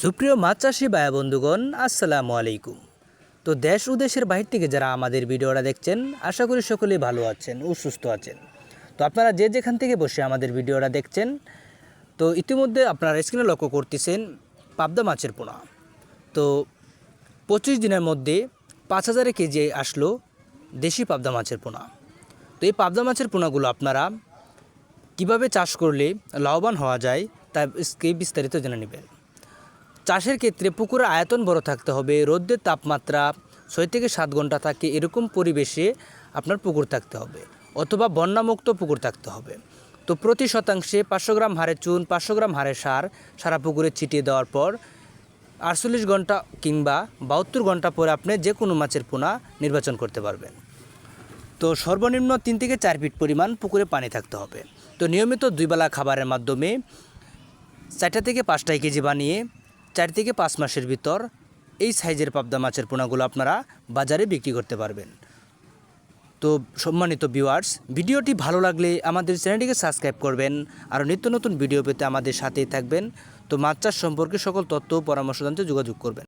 সুপ্রিয় মাছ চাষি ভাই বন্ধুগণ, আসসালামু আলাইকুম। তো দেশ ও দেশের বাহির থেকে যারা আমাদের ভিডিওটা দেখছেন, আশা করি সকলেই ভালো আছেন ও সুস্থ আছেন। তো আপনারা যে যেখান থেকে বসে আমাদের ভিডিওটা দেখছেন, তো ইতিমধ্যে আপনারা স্ক্রিনে লক্ষ্য করতেছেন পাবদা মাছের পোনা। তো পঁচিশ দিনের মধ্যে পাঁচ হাজারে কেজি আসলো দেশি পাবদা মাছের পোনা। তো এই পাবদা মাছের পোনাগুলো আপনারা কীভাবে চাষ করলে লাভবান হওয়া যায়, তা বিস্তারিত জেনে নেবেন। চাষের ক্ষেত্রে পুকুরের আয়তন বড় থাকতে হবে, রোদ্রের তাপমাত্রা ছয় থেকে সাত ঘণ্টা থাকে, এরকম পরিবেশে আপনার পুকুর থাকতে হবে অথবা বন্যামুক্ত পুকুর থাকতে হবে। তো প্রতি শতাংশে পাঁচশো গ্রাম হারে চুন, পাঁচশো গ্রাম হারে সার সারা পুকুরে ছিটিয়ে দেওয়ার পর আটচল্লিশ ঘণ্টা কিংবা বাহাত্তর ঘণ্টা পরে আপনি যে কোনো মাছের পোনা নির্বাচন করতে পারবেন। তো সর্বনিম্ন তিন থেকে চার ফিট পরিমাণ পুকুরে পানি থাকতে হবে। তো নিয়মিত দুইবেলা খাবারের মাধ্যমে চারটা থেকে পাঁচটাই কেজি বানিয়ে চার থেকে পাঁচ মাসের ভিতর এই সাইজের পাবদা মাছের পোনাগুলো আপনারা বাজারে বিক্রি করতে পারবেন। তো সম্মানিত ভিউয়ার্স ভিডিওটি ভালো লাগলে আমাদের চ্যানেলটিকে সাবস্ক্রাইব করবেন আর নিত্য নতুন ভিডিও পেতে আমাদের সাথেই থাকবেন। তো মাছ চাষ সম্পর্কে সকল তথ্য ও পরামর্শ জানতে যোগাযোগ করবেন।